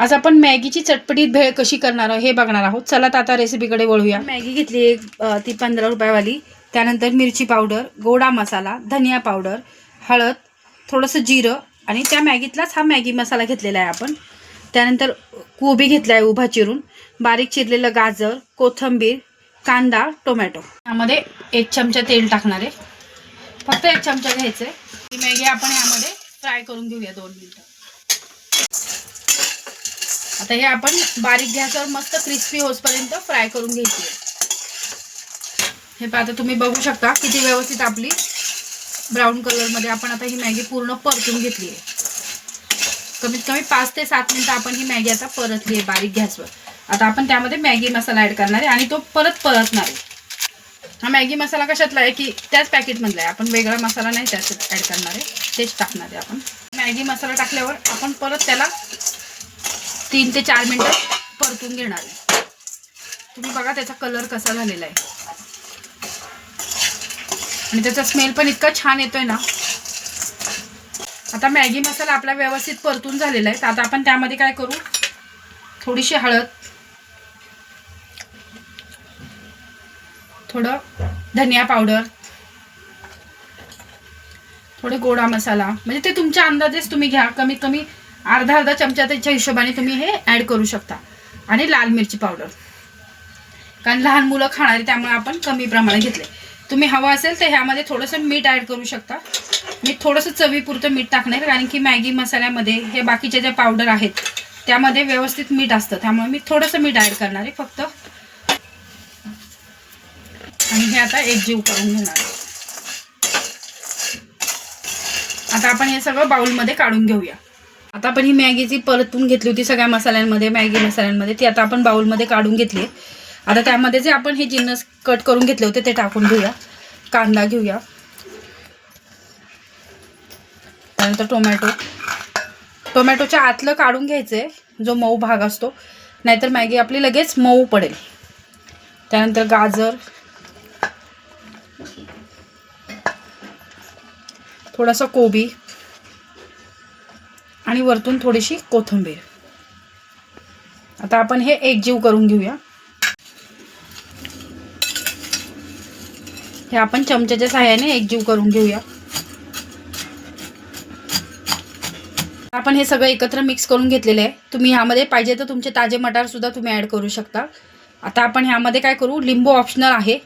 आज आपण मॅगीची चटपटीत भेळ कशी करणार आहोत हे बघणार आहोत. चला तर आता रेसिपीकडे वळूया. मॅगी घेतली एक ती पंधरा रुपयावाली. त्यानंतर मिरची पावडर गोडा मसाला धनिया पावडर हळद थोडंसं जिरं आणि त्या मॅगीतलाच हा मॅगी मसाला घेतलेला आहे आपण. त्यानंतर कोबी घेतला आहे उभा चिरून बारीक चिरलेलं गाजर कोथिंबीर कांदा टोमॅटो. यामध्ये एक चमचा तेल टाकणार आहे. फक्त एक चमचा घ्यायचं आहे ही मॅगी आपण यामध्ये फ्राय करून घेऊया दोन मिनटं. आता हे आपण बारीक गॅसवर मस्त क्रिस्पी होसपर्यंत फ्राय करून घ्यायची हे पहा आता तुम्ही बघू शकता किती व्यवस्थित आपली ब्राऊन कलरमध्ये आपण आता ही मॅगी पूर्ण परतून घेतली आहे. कमीत कमी पाच ते सात मिनटं आपण ही मॅगी आता परतली आहे बारीक गॅसवर आता आपण त्यामध्ये मॅगी मसाला ॲड करणार आहे आणि तो परत परतणार आहे. हा मॅगी मसाला कशातला आहे की त्याच पॅकेटमधला आहे. आपण वेगळा मसाला नाही त्याच ॲड करणार आहे. तेच टाकणार आहे आपण. मॅगी मसाला टाकल्यावर आपण परत त्याला तीन ते चार मिनटं परतून घेणार आहे. तुम्ही बघा त्याचा कलर कसा झालेला आहे. आणि त्याचा स्मेल पण इतका छान येतोय ना. आता मॅगी मसाला आपला व्यवस्थित परतून झालेला आहे. तर आता आपण त्यामध्ये काय करू? थोडीशी हळद. थोडं धनिया पावडर. थोडे गोडा मसाला. म्हणजे ते तुमच्या अंदाजेच तुम्ही घ्या. कमीत कमी अर्धा अर्धा चमचा त्याच्या हिशोबाने तुम्ही हे ॲड करू शकता. आणि लाल मिरची पावडर कारण लहान मुलं खाणारी त्यामुळे आपण कमी प्रमाणात घेतले. तुम्ही हवं असेल तर ह्यामध्ये थोडंसं मीठ ॲड करू शकता. मी थोडंसं चवीपुरतं मीठ टाकणार कारण की मॅगी मसाल्यामध्ये हे बाकीच्या ज्या पावडर आहेत त्यामध्ये व्यवस्थित मीठ असतं. त्यामुळे मी थोडंसं मीठ ॲड करणार आहे फक्त. आणि हे आता एकजीव करून घेणार आता आपण हे सगळं बाउलमध्ये काढून घेऊया. आता आपण ही मॅगी जी परतून घेतली होती सगळ्या मसाल्यांमध्ये मॅगी मसाल्यांमध्ये ती आता आपण बाउलमध्ये काढून घेतली आता त्यामध्ये जे आपण हे जिन्नस कट करून घेतले होते ते टाकून घेऊया. कांदा घेऊया. त्यानंतर टोमॅटो. टोमॅटोच्या आतलं काढून घ्यायचं आहे जो मऊ भाग असतो. नाहीतर मॅगी आपली लगेच मऊ पडेल. त्यानंतर गाजर. थोडासा कोबी. आणि वरतून थोडीशी कोथिंबीर. आता आपण हे एकजीव करून घेऊया. हे आपण चमच्याच्या सहाय्याने एकजीव करून घेऊया. आपण हे सगळं एकत्र मिक्स करून घेतलेलं आहे. तुम्ही ह्यामध्ये पाहिजे तर तुमचे ताजे मटारसुद्धा तुम्ही ॲड करू शकता. आता आपण ह्यामध्ये काय करू? लिंबू ऑप्शनल आहे.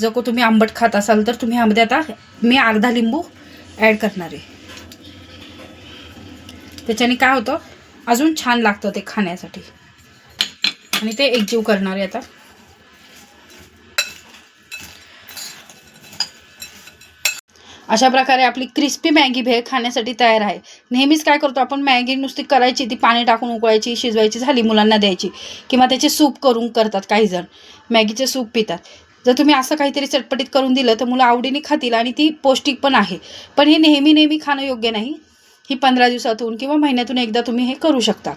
जर को तुम्ही आंबट खात असाल तर तुम्ही ह्यामध्ये आता मी अर्धा लिंबू ॲड करणार आहे. त्याच्याने काय होतं अजून छान लागतं ते खाण्यासाठी. आणि ते एकजीव करणार आहे आता. अशा प्रकारे आपली क्रिस्पी मॅगी भेळ खाण्यासाठी तयार आहे. नेहमीच काय करतो आपण मॅगी नुसती करायची ती पाणी टाकून उकळायची शिजवायची झाली मुलांना द्यायची. किंवा त्याचे सूप करून करतात काही जण मॅगीचे सूप पितात. जर तुम्ही असं काहीतरी चटपटीत करून दिलं तर मुलं आवडीने खातील आणि ती पौष्टिक पण आहे. पण हे नेहमी नेहमी खाणं योग्य नाही. ही पंधरा दिवसातून किंवा महिन्यातून एकदा तुम्ही हे करू शकता.